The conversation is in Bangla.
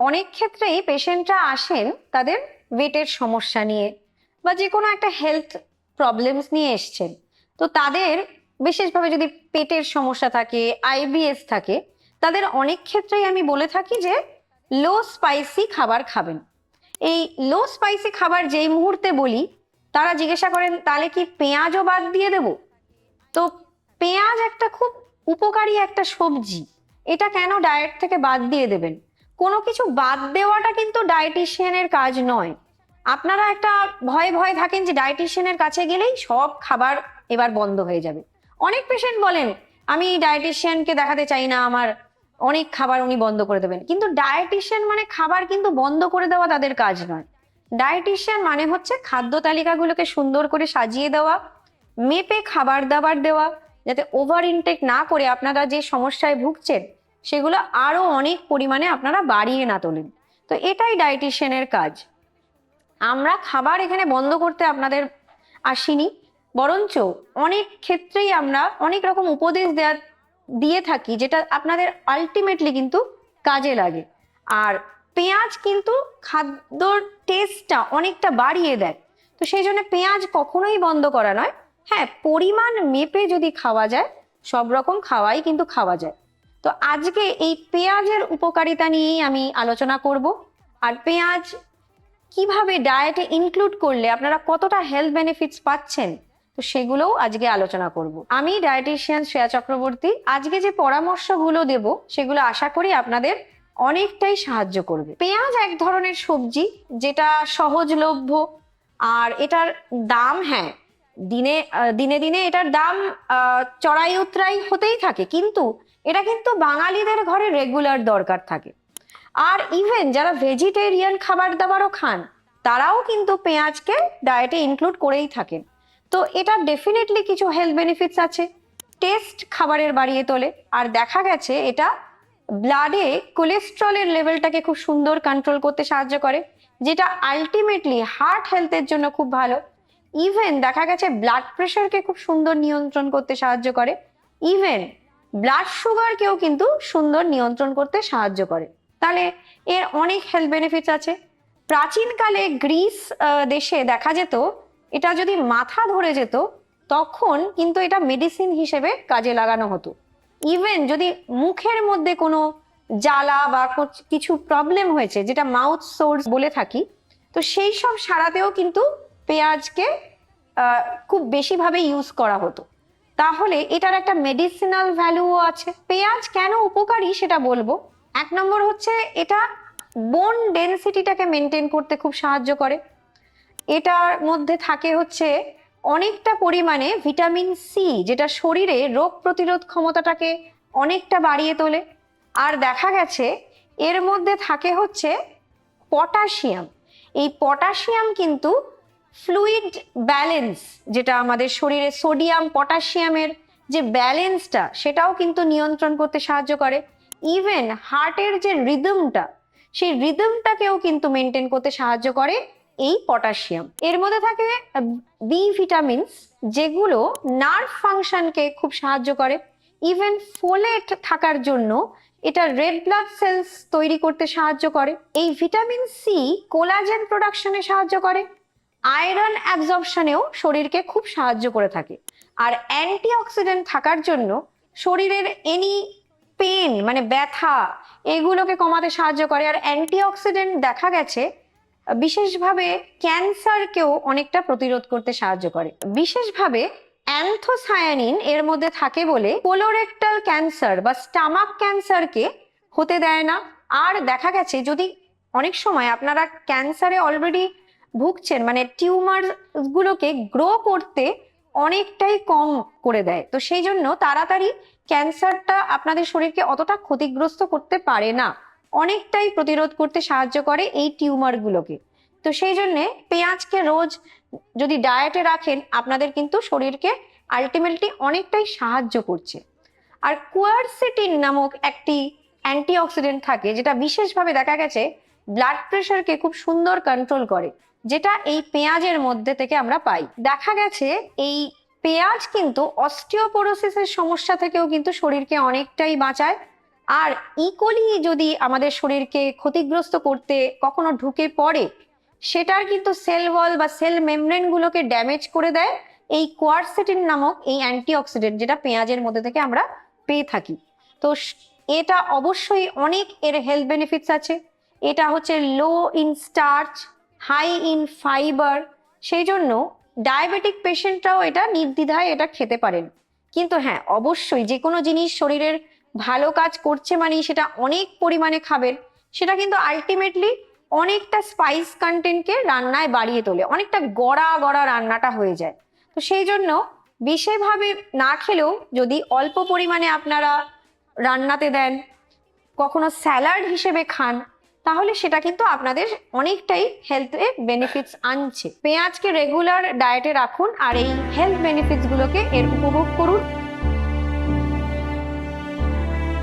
অনেক ক্ষেত্রেই পেশেন্টরা আসেন তাদের ওয়েটের সমস্যা নিয়ে বা যে কোনো একটা হেলথ প্রবলেমস নিয়ে এসছেন। তো তাদের বিশেষভাবে যদি পেটের সমস্যা থাকে আইবিএস থাকে, তাদের অনেক ক্ষেত্রেই আমি বলে থাকি যে লো স্পাইসি খাবার খাবেন। এই লো স্পাইসি খাবার যেই মুহূর্তে বলি, তারা জিজ্ঞাসা করেন, তাহলে কি পেঁয়াজও বাদ দিয়ে দেব? তো পেঁয়াজ একটা খুব উপকারী একটা সবজি। এটা কেন ডায়েট থেকে বাদ দিয়ে দেবেন? কোনো কিছু বাদ দেওয়াটা কিন্তু ডায়েটিশিয়ানের কাজ নয়। আপনারা একটা ভয় ভয় থাকেন যে ডায়েটিশিয়ানের কাছে গেলেই সব খাবার এবার বন্ধ হয়ে যাবে। অনেক পেশেন্ট বলেন, আমি ডায়েটিশিয়ানকে দেখাতে চাই না, আমার অনেক খাবার উনি বন্ধ করে দেবেন। কিন্তু ডায়েটিশিয়ান মানে খাবার কিন্তু বন্ধ করে দেওয়া তাদের কাজ নয়। ডায়েটিশিয়ান মানে হচ্ছে খাদ্য তালিকাগুলোকে সুন্দর করে সাজিয়ে দেওয়া, মেপে খাবার দাবার দেওয়া, যাতে ওভার ইনটেক না করে আপনারা যে সমস্যায় ভুগছেন সেগুলো আরও অনেক পরিমাণে আপনারা বাড়িয়ে না তোলেন। তো এটাই ডায়েটিশিয়ানের কাজ। আমরা খাবার এখানে বন্ধ করতে আপনাদের আসিনি, বরঞ্চ অনেক ক্ষেত্রেই আমরা অনেক রকম উপদেশ দেওয়া দিয়ে থাকি, যেটা আপনাদের আলটিমেটলি কিন্তু কাজে লাগে। আর পেঁয়াজ কিন্তু খাদ্যর টেস্টটা অনেকটা বাড়িয়ে দেয়। তো সেই জন্য পেঁয়াজ কখনোই বন্ধ করা নয়। হ্যাঁ পরিমাণ মেপে যদি খাওয়া যায়, সব রকম খাওয়াই কিন্তু খাওয়া যায়। তো আজকে এই পেঁয়াজের উপকারিতা নিয়েই আমি আলোচনা করব। আর পেঁয়াজ কীভাবে ডায়েটে ইনক্লুড করলে আপনারা কতটা হেলথ বেনিফিটস পাচ্ছেন, তো সেগুলোও আজকে আলোচনা করব। আমি ডায়েটিশিয়ান শ্রেয়া চক্রবর্তী। আজকে যে পরামর্শগুলো দেব, সেগুলো আশা করি আপনাদের অনেকটাই সাহায্য করবে। পেঁয়াজ এক ধরনের সবজি, যেটা সহজলভ্য আর এটার দাম হ্যাঁ দিনে দিনে দিনে এটার দাম চড়াই উতরাই হতেই থাকে। কিন্তু এটা কিন্তু বাঙালিদের ঘরে রেগুলার দরকার থাকে। আর ইভেন যারা ভেজিটেরিয়ান খাবার দাবারও খান, তারাও কিন্তু পেঁয়াজকে ডায়েটে ইনক্লুড করেই থাকেন। তো এটা ডেফিনেটলি কিছু হেলথ বেনিফিটস আছে। টেস্ট খাবারের বাড়িয়ে তোলে। আর দেখা গেছে এটা ব্লাডে কোলেস্ট্রলের লেভেলটাকে খুব সুন্দর কন্ট্রোল করতে সাহায্য করে, যেটা আলটিমেটলি হার্ট হেলথের জন্য খুব ভালো। ইভেন দেখা গেছে ব্লাড প্রেশারকে খুব সুন্দর নিয়ন্ত্রণ করতে সাহায্য করে। ইভেন ব্লাড সুগারকেও কিন্তু সুন্দর নিয়ন্ত্রণ করতে সাহায্য করে। তাহলে এর অনেক হেলথ বেনিফিটস আছে। প্রাচীনকালে গ্রিস দেশে দেখা যেত, এটা যদি মাথা ধরে যেত, তখন কিন্তু এটা মেডিসিন হিসেবে কাজে লাগানো হতো। ইভেন যদি মুখের মধ্যে কোনো জ্বালা বা কিছু প্রবলেম হয়েছে, যেটা মাউথ সোর্স বলে থাকি, তো সেই সব সারাতেও কিন্তু পেঁয়াজকে খুব বেশিভাবে ইউজ করা হতো। তাহলে এটার একটা মেডিসিনাল ভ্যালুও আছে। পেঁয়াজ কেন উপকারী সেটা বলব। এক নম্বর হচ্ছে এটা বোন ডেনসিটিটাকে মেনটেন করতে খুব সাহায্য করে। এটার মধ্যে থাকে হচ্ছে অনেকটা পরিমাণে ভিটামিন সি যেটা শরীরে রোগ প্রতিরোধ ক্ষমতাটাকে অনেকটা বাড়িয়ে তোলে। আর দেখা গেছে এর মধ্যে থাকে হচ্ছে পটাশিয়াম এই পটাশিয়াম কিন্তু ফ্লুইড ব্যালেন্স যেটা আমাদের শরীরে সোডিয়াম পটাশিয়ামের যে ব্যালেন্সটা সেটাও কিন্তু নিয়ন্ত্রণ করতে সাহায্য করে। ইভেন হার্টের যে রিদমটা সেই রিদমটাকেও কিন্তু মেনটেন করতে সাহায্য করে এই পটাশিয়াম এর মধ্যে থাকে বি ভিটামিনস যেগুলো নার্ভ ফাংশনকে খুব সাহায্য করে। ইভেন ফোলেট থাকার জন্য এটা রেড ব্লাড সেলস তৈরি করতে সাহায্য করে। এই ভিটামিন সি কোলাজেন প্রোডাকশনে সাহায্য করে। আয়রন অ্যাবজর্পশনেও শরীরকে খুব সাহায্য করে থাকে। আর অ্যান্টিঅক্সিডেন্ট থাকার জন্য শরীরের এনি পেন মানে ব্যথা, এগুলোকে কমাতে সাহায্য করে। আর অ্যান্টিঅক্সিডেন্ট দেখা গেছে, বিশেষভাবে ক্যান্সারকেও অনেকটা প্রতিরোধ করতে সাহায্য করে। বিশেষভাবে অ্যান্থোসায়ানিন এর মধ্যে থাকে বলে কোলোরেক্টাল ক্যান্সার বা স্টামাক ক্যান্সারকে হতে দেয় না। আর দেখা গেছে, যদি অনেক সময় আপনারা ক্যান্সারে অলরেডি ভুগছেন মানে টিউমার গুলোকে গ্রো করতে অনেকটাই কম করে দেয়। তো সেই জন্য তাড়াতাড়ি ক্যান্সারটা আপনাদের শরীরকে অতটা ক্ষতিগ্রস্ত করতে পারে না। অনেকটাই প্রতিরোধ করতে সাহায্য করে এই টিউমারগুলোকে তো সেই জন্যে পেঁয়াজকে রোজ যদি ডায়েটে রাখেন, আপনাদের কিন্তু শরীরকে আলটিমেটলি অনেকটাই সাহায্য করছে। আর কুয়ারসিটিন নামক একটি অ্যান্টিঅক্সিডেন্ট থাকে, যেটা বিশেষভাবে দেখা গেছে ব্লাড প্রেশারকে খুব সুন্দর কন্ট্রোল করে। যেটা এই পেঁয়াজের মধ্যে থেকে আমরা পাই। দেখা গেছে এই পেঁয়াজ কিন্তু অস্টিওপোরোসিসের সমস্যা থেকেও কিন্তু শরীরকে অনেকটাই বাঁচায়। আর ইকোলি যদি আমাদের শরীরকে ক্ষতিগ্রস্ত করতে কখনো ঢুকে পড়ে, সেটার কিন্তু সেল ওয়াল বা সেল মেমব্রেন গুলোকে ড্যামেজ করে দেয়। এই কোয়ারসেটিন নামক এই অ্যান্টিঅক্সিডেন্ট যেটা পেঁয়াজের মধ্যে থেকে আমরা পেয়ে থাকি। তো এটা অবশ্যই অনেক এর হেলথ বেনিফিটস আছে। এটা হচ্ছে low in starch high in fibre সেই জন্য ডায়াবেটিক পেশেন্টরাও এটা নির্দ্বিধায় এটা খেতে পারেন। কিন্তু হ্যাঁ অবশ্যই যে কোনো জিনিস শরীরের ভালো কাজ করছে মানেই সেটা অনেক পরিমাণে খাবেন। সেটা কিন্তু আলটিমেটলি অনেকটা স্পাইস কন্টেন্টকে রান্নায় বাড়িয়ে তোলে, অনেকটা গড়া গড়া রান্নাটা হয়ে যায়। তো সেই জন্য বিশেষভাবে না খেলেও যদি অল্প পরিমাণে আপনারা রান্নাতে দেন, কখনো স্যালাড হিসেবে খান তাহলে সেটা কিন্তু আপনাদের অনেকটাই হেলথে বেনিফিটস আনছে। পেঁয়াজকে রেগুলার ডায়েটে রাখুন আর এই হেলথ বেনিফিটস গুলোকে এর উপভোগ করুন।